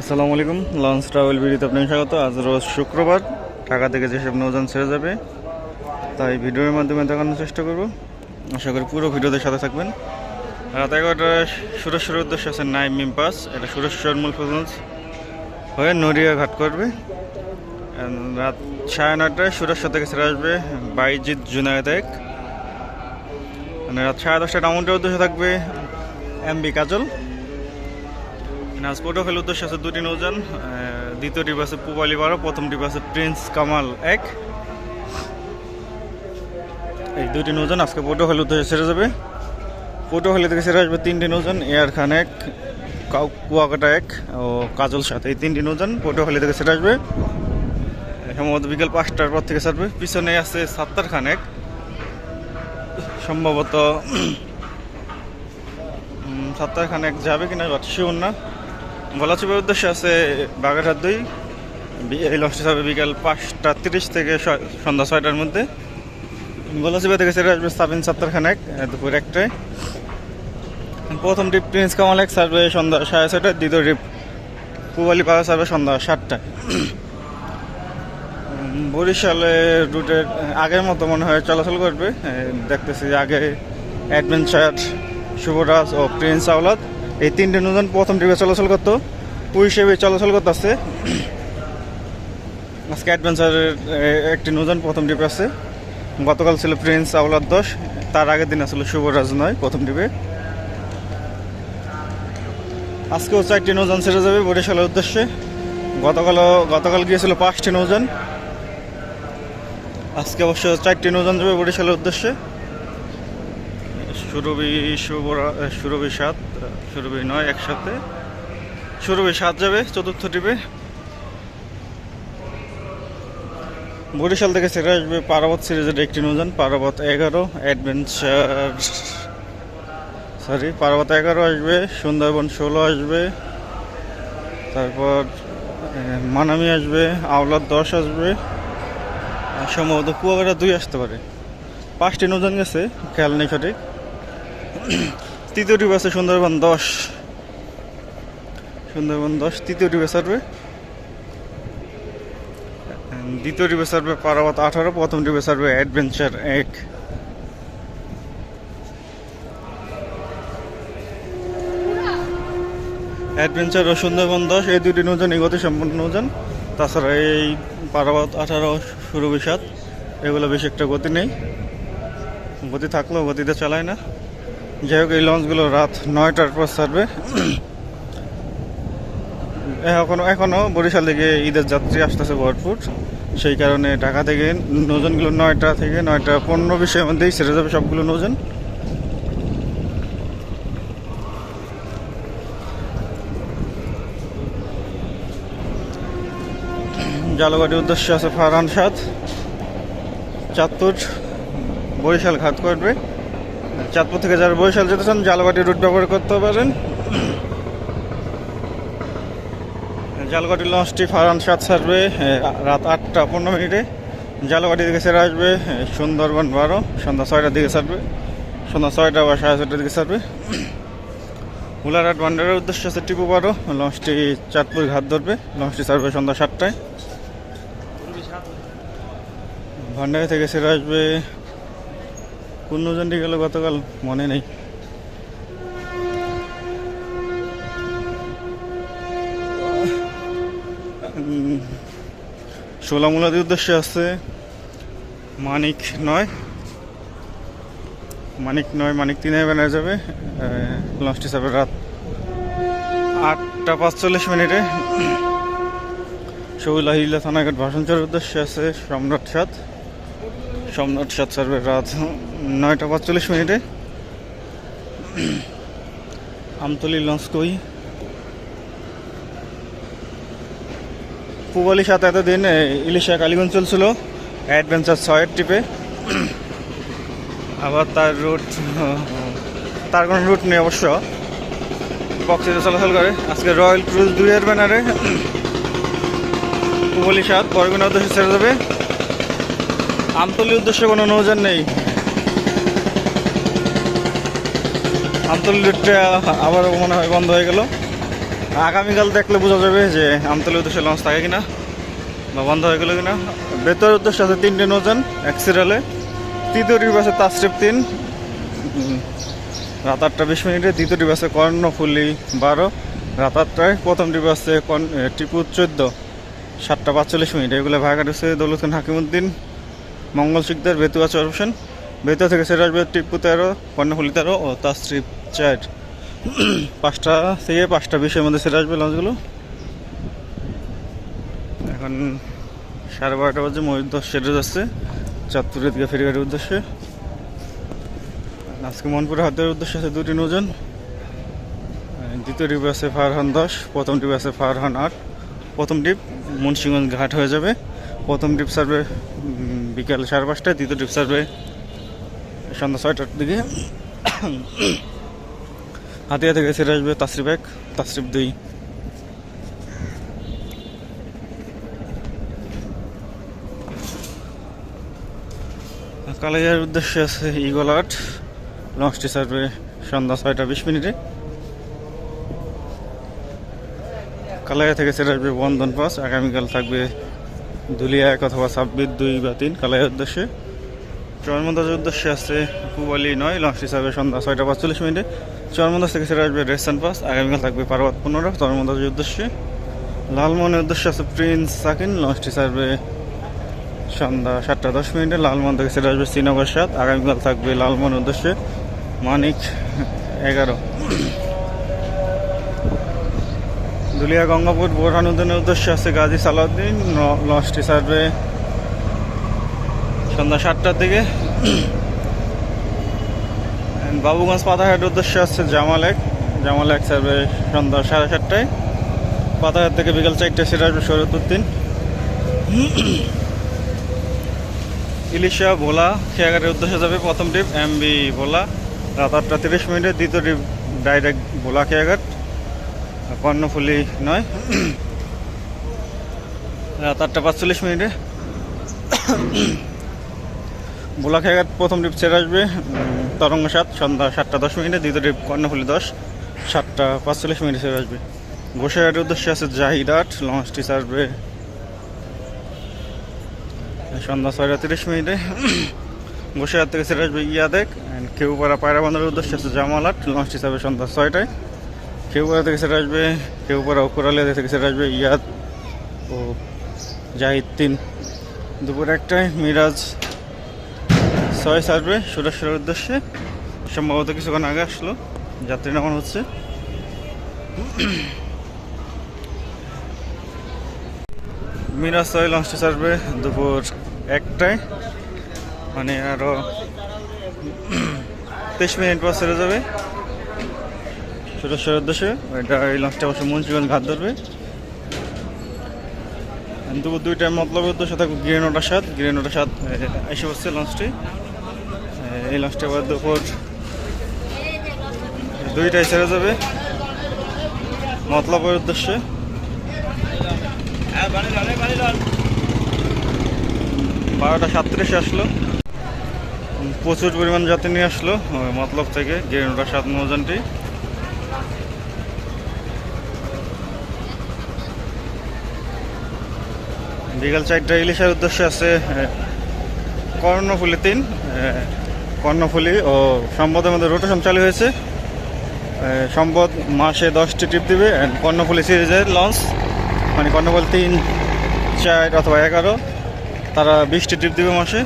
আসসালামু আলাইকুম launch travel ভিডিওতে আপনাকে স্বাগত। আজ রোজ শুক্রবার, ঢাকা থেকে যেসব নৌযান ছেড়ে যাবে, তাই ভিডিওর মাধ্যমে দেখানোর চেষ্টা করব। আশা করি পুরো ভিডিওতে সাথে থাকবেন। রাত এগারোটায় সুরেশ্বরের উদ্দেশ্যে আছে নাইম মিম পাস, এটা সুরেশ্বর মূল ফজলঞ্জ হয়ে নড়িয়া ঘাট করবে। রাত সাড়ে নটায় সুরেশ্বর থেকে ছেড়ে আসবে বাইজিৎ জুনায়দ এক মানে রাত সাড়ে দশটায় ডাউনটার উদ্দেশ্যে থাকবে এমবি কাজল। নাজ পোটোফেল উদ্দেশ্যে আছে দুটি আহ, দ্বিতীয় ডিপ আছে পুবালি বারো প্রথম ডিপ আছে প্রিন্স কামাল এক। এই দুটি নৌযান আজকে পোটোফেল উদ্দেশ্যে সেরে যাবে। পোটোফেলি থেকে সেরে আসবে তিনটি নৌযান এয়ার খান এক কুয়াকাটা এক ও কাজল সাথে এই তিনটি নৌযান পোটোফেলি থেকে সেরে আসবে। সম্ভবত বিকেল পাঁচটার পর থেকে ছাড়বে পিছনে আছে সাত্তার খান এক। সম্ভবত সাত্তার খান এক যাবে কিনা শিওর না। গলাচিপের উদ্দেশ্যে আছে বাগেরহাট দুই। এই লঞ্চটি যাবে বিকাল পাঁচটা তিরিশ থেকে সন্ধ্যা ছয়টার মধ্যে। গলাচিপা থেকে ছেড়ে আসবে সাবিন সাত্তারখান দুপুর একটায়। প্রথম ট্রিপ প্রিন্স কামাল এক সার্ভে সন্ধ্যা সাড়ে ছয়টায় দ্বিতীয় ট্রিপ পুবালি পাড়া সার্ভে সন্ধ্যা সাতটায়। উম, বরিশালের রুটের আগের মতো মনে হয় চলাচল করবে। দেখতেছি আগে অ্যাডভেঞ্চার শুভরাজ ও প্রিন্স আওলাদ এই তিনটে নতুন প্রথম ট্রিপে চলাচল করতো। ওই হিসেবে চলাচল করতে করতেছে। আজকে অ্যাডভেঞ্চারের একটি নতুন প্রথম ট্রিপে আছে। গতকাল ছিল প্রিন্স আওলাদ দশ, তার আগের দিন আসলে শুভরাজ নয় প্রথম ট্রিপে। আজকেও চারটি নৌযান ছেড়ে যাবে বরিশালের উদ্দেশ্যে। গতকালও, গতকাল গিয়েছিল পাঁচটি নৌযান। আজকে অবশ্য চারটি নৌযান যাবে বরিশালের উদ্দেশ্যে। সুরভি শুভরা সুরভি সাত সুরভি নয় একসাথে। সুরভি সাত যাবে, চতুর্থ ট্রিপে বরিশাল থেকে ছেড়ে আসবে পারাবত সিরিজের একটি নৌযান পারাবত এগারো, অ্যাডভেঞ্চার, সরি, পার্বত এগারো আসবে, সুন্দরবন ষোলো আসবে, তারপর মানামি আসবে, আওলাদ দশ আসবে সম্ভবত কুয়াকাটা দুই আসতে পারে। পাঁচটি নৌযান গেছে খেয়াল নেই সঠিক। তৃতীয় টিপ আছে সুন্দরবন দশ। সুন্দরবন দশ, তৃতীয় টিপে সারবে দ্বিতীয় টিপে সারবে পারাবত আঠারো, প্রথম টিপে সারবে অ্যাডভেঞ্চার এক। অ্যাডভেঞ্চার ও সুন্দরবন দশ, এই দুটি নৌযান গতি সম্পন্ন নৌযান। তাছাড়া এই পারাবত আঠারো শুরু বিষাদ এগুলো বেশি একটা গতি নেই। গতি থাকলেও গতিতে চালায় না। যাই হোক, এই লঞ্চগুলো রাত নয়টার পর ছাড়বে। এখনও এখনও বরিশাল থেকে ঈদের যাত্রী আসতেছে ভরপুর। সেই কারণে ঢাকা থেকে নৌজানগুলো নয়টা থেকে নয়টা পনেরো বিশের মধ্যেই ছেড়ে যাবে সবগুলো নৌজান। জালগাটির উদ্দেশ্য আছে ফারহান সাদ। চাঁদপুর, বরিশাল ঘাত করবে। চাঁদপুর থেকে যারা বরিশাল যেতে চান, জালগাটি রুট ব্যবহার করতে পারেন। জালগাটি লঞ্চটি ফারান সাত ছাড়বে রাত আটটা পনেরো মিনিটে। জালগাটি থেকে ছেড়ে আসবে সুন্দরবন বারো, সন্ধ্যা ছয়টার দিকে ছাড়বে, সন্ধ্যা ছয়টা বা সাড়ে ছয়টার দিকে ছাড়বে। উলারহাট বান্ডারের উদ্দেশ্য আছে টিপু বারো, লঞ্চটি চাঁদপুর ঘাট ধরবে, লঞ্চটি ছাড়বে সন্ধ্যা সাতটায়। ভান্ডারি থেকে ছেড়ে আসবে নৌজানটি গেল গতকাল, মনে নেই। সোলামুলাদের উদ্দেশ্যে আছে মানিক নয়। মানিক নয়, মানিক তিনে বেনায় যাবে লঞ্চটি যাবে রাত আটটা পাঁচচল্লিশ মিনিটে। শহুলা হিলা থানাঘাট ভাষণচরের উদ্দেশ্যে আছে সম্রাট সাত সম্রাট সাত সার্ভে রাত নয়টা পাঁচচল্লিশ মিনিটে। আমতলি লঞ্চ কই পুবালি সাত এতদিন ইলিশা কালীগঞ্জ চলছিল, অ্যাডভেঞ্চার ছয়ের ট্রিপে আবার তার রুট তার কোনো রুট নেই অবশ্য। বক্সিতে চলাচল করে। আজকে রয়্যাল ক্রুজ দুইয়ের ব্যানারে পুবলি সাত বরগুনা উদ্দেশ্যে ছেড়ে যাবে আমতলির উদ্দেশ্যে কোনো নৌযান নেই। আমতলি রুটটা আবার মনে হয় বন্ধ হয়ে গেল। আগামীকাল দেখলে বোঝা যাবে যে আমতলের উদ্দেশ্যে লঞ্চ থাকে কিনা বা বন্ধ হয়ে গেলো কিনা। বেতর উদ্দেশ্যে আছে তিনটে নৌজান এক সিরিয়ালে। তৃতীয় ডিপ আছে তাস্ট্রিপ তিন। রাত আটটা বিশ মিনিটে। দ্বিতীয় ডিপ আছে কর্ণফুলি বারো। রাত আটটায় প্রথম ডিপ আছে কর্ণ- টিপু চোদ্দ। সাতটা পাঁচচল্লিশ মিনিট। এগুলো ভাগাট হচ্ছে দৌলতখান হাকিমুদ্দিন মঙ্গল শিকদার বেতুয়া চার অপশন বেতুয়া থেকে সেরে আসবে টিপু তেরো, কর্ণফুলি তেরো ও তাস্ট্রিপ চার। পাঁচটা থেকে পাঁচটা বিশের মধ্যে সেরে আসবে লঞ্চগুলো। এখন সাড়ে বারোটা বাজে মহিদশ সেরে যাচ্ছে। চাঁদপুরের দিকে ফেরিঘাটের উদ্দেশ্যে। আজকে মনপুরের হাতের উদ্দেশ্যে আছে দুটি নৌজন দ্বিতীয় ডিপ আছে ফারহান দশ, প্রথম ডিপ আছে ফারহান আট। প্রথম ডিপ মুন্সিগঞ্জ ঘাট হয়ে যাবে। প্রথম ডিপ সার্ভে বিকাল সাড়ে পাঁচটায় দ্বিতীয় ট্রিপ সার্ভে সন্ধ্যা ছয়টার দিকে। হাতিয়া থেকে ছেড়ে আসবে তাসরিফ এক, তাসরিফ দুই। কালাইয়ার উদ্দেশ্যে আছে ইগল আট লঞ্চটি সার্ভে সন্ধ্যা ছয়টা বিশ মিনিটে। কালাইয়া থেকে ছেড়ে আসবে বন্ধন পাস আগামীকাল থাকবে ধুলিয়া এক অথবা ছাব্বিশ, দুই বা তিন কালাইয়ার উদ্দেশ্যে। চরমন্দাজের উদ্দেশ্যে আছে পুবালি নয় লঞ্চটি সার্ভে সন্ধ্যা ছয়টা পাঁচচল্লিশ মিনিটে। চরমন্দাজ থেকে ছেড়ে আসবে রেসান পাস, আগামীকাল থাকবে পার্বত পনেরো চরমন্দাজের উদ্দেশ্যে। লালমোহনের উদ্দেশ্যে আছে প্রিন্স সাকিন, লঞ্চটি সার্ভে সন্ধ্যা সাতটা দশ মিনিটে। লালমোহন থেকে ছেড়ে আসবে শ্রীনগর সাত, আগামীকাল থাকবে লালমন উদ্দেশ্যে মানিক এগারো। দুলিয়া গঙ্গাপুর বোরহানুদ্দিনের উদ্দেশ্যে আছে গাজী সালাউদ্দিন লঞ্চটি সার্ভে। সন্ধ্যা সাতটার দিকে। বাবুগঞ্জ পাতাঘাটের উদ্দেশ্যে আছে জামাল এক। জামাল এক সার্ভে সন্ধ্যা সাড়ে সাতটায়। পাতাঘাট থেকে বিকাল চারটে সেটা আসবে শরীয়তুদ্দিন ইলিশা ভোলা খেয়াঘাটের উদ্দেশ্যে যাবে প্রথম ট্রিপ এমবি ভোলা। রাত আটটা তিরিশ মিনিটে দ্বিতীয় ট্রিপ ডাইরেক্ট ভোলা খেয়াঘাট। কর্ণফুলি নয়। রাত আটটা পাঁচচল্লিশ মিনিটে। ভোলা খেয়াঘাট প্রথম ট্রিপ ছেড়ে আসবে তরঙ্গ সাত, সন্ধ্যা সাতটা দশ মিনিটে। দ্বিতীয় ট্রিপ কর্ণফুলি দশ, সাতটা পাঁচচল্লিশ মিনিটে ছেড়ে আসবে। গোসাইঘাটের উদ্দেশ্যে আছে জাহিদ আট, লঞ্চটি ছাড়বে সন্ধ্যা ছয়টা তিরিশ মিনিটে। গোসাইহাট থেকে ছেড়ে আসবে ইয়াদেক। অ্যান্ড কেউপাড়া পায়রা বান্ধার উদ্দেশ্যে আছে জামালাট লঞ্চ হিসাবে সন্ধ্যা ছয়টায়। কেউপাড়া থেকে সেটা আসবে, কেউ কেউপাড়া উপরালিয়া থেকে সেটা আসবে, ইয়াদ ও জাহিদ তিন। দুপুর একটায় মিরাজ ছয় ছাড়বে সুরেশ্বরের উদ্দেশ্যে। সম্ভবত কিছুক্ষণ আগে আসলো, যাত্রী নামান হচ্ছে। মিরাজ ছয় লঞ্চটি ছাড়বে দুপুর একটায়। মানে আরও তেইশ মিনিট পর সেরে যাবে। সুরেশ্বরের উদ্দেশ্যে। এটা এই লঞ্চটা অবশ্যই মুন্সিগঞ্জ ঘাট ধরবে। দুপুর দুইটায় মতলবের উদ্দেশ্যে থাকবে গ্রেনোটা সাত গ্রেনোটা সাত এসে বসছে লঞ্চটি এই লঞ্চটি আবার দুপুর দুইটায় ছেড়ে যাবে। মতলবের উদ্দেশ্যে। বারোটা সাতত্রিশে আসলো। প্রচুর পরিমাণ যাত্রী নিয়ে আসলো মতলব থেকে গেরুটা সাত নৌজানটি বিকাল চারটা ইলিশের উদ্দেশ্যে আছে কর্ণফুলি তিন কর্ণফুলি ও সম্পদের মধ্যে রোটেশন চালু হয়েছে। সম্পদ মাসে দশটি ট্রিপ দিবে and কর্ণফুলি সিরিজের লঞ্চ মানে কর্ণফুলি তিন, চার অথবা এগারো, তারা বিশটি ট্রিপ দিবে মাসে।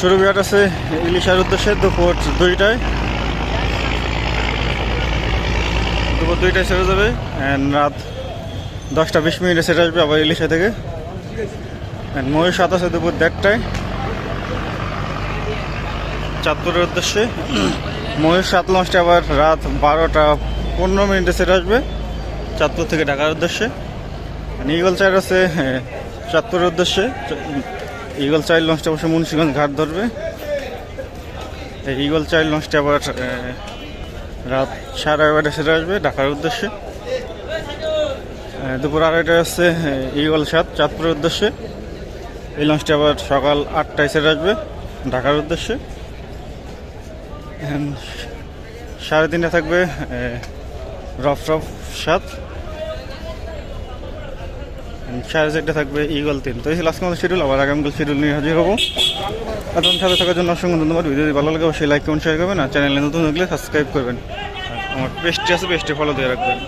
শুরু বিরাট আছে ইলিশার উদ্দেশ্যে দুপুর দুইটায়। দুপুর দুইটায় ছেড়ে যাবে অ্যান্ড রাত দশটা বিশ মিনিটে ছেড়ে আসবে আবার ইলিশা থেকে। ময়ূর সাত আছে দুপুর দেড়টায়। চাঁদপুরের উদ্দেশ্যে। ময়ূর সাত লঞ্চটা আবার রাত বারোটা পনেরো মিনিটে ছেড়ে আসবে চাঁদপুর থেকে ঢাকার উদ্দেশ্যে। ইগল চাইল্ড আছে হ্যাঁ, চাঁদপুরের উদ্দেশ্যে। ইগল চাইল্ড লঞ্চটা অবশ্য মুন্সিগঞ্জ ঘাট ধরবে। ইগল চাইল্ড লঞ্চটা আবার রাত সাড়ে এগারোটা সেরে আসবে ঢাকার উদ্দেশ্যে। দুপুর আড়াইটায় আসছে ইগল সাত, চাঁদপুরের উদ্দেশ্যে। এই লঞ্চটি আবার সকাল আটটায় সেরে আসবে, ঢাকার উদ্দেশ্যে। সাড়ে তিনটা থাকবে রফ রফ সাত। সাড়ে চারটে থাকবে ইগল তিন। তো এই ছিল আজকে আমাদের শিডিউল আবার আগামীকাল শিডিউল নিয়ে হাজির হব। এখন সাথে থাকার জন্য অসংখ্য ধন্যবাদ। ভিডিও যদি ভালো লাগে, অবশ্যই লাইক কমেন্ট শেয়ার করবেন। আর চ্যানেলে নতুন হলে সাবস্ক্রাইব করবেন। আমার পেজটি আছে পেজটি ফলো দিয়ে রাখবেন।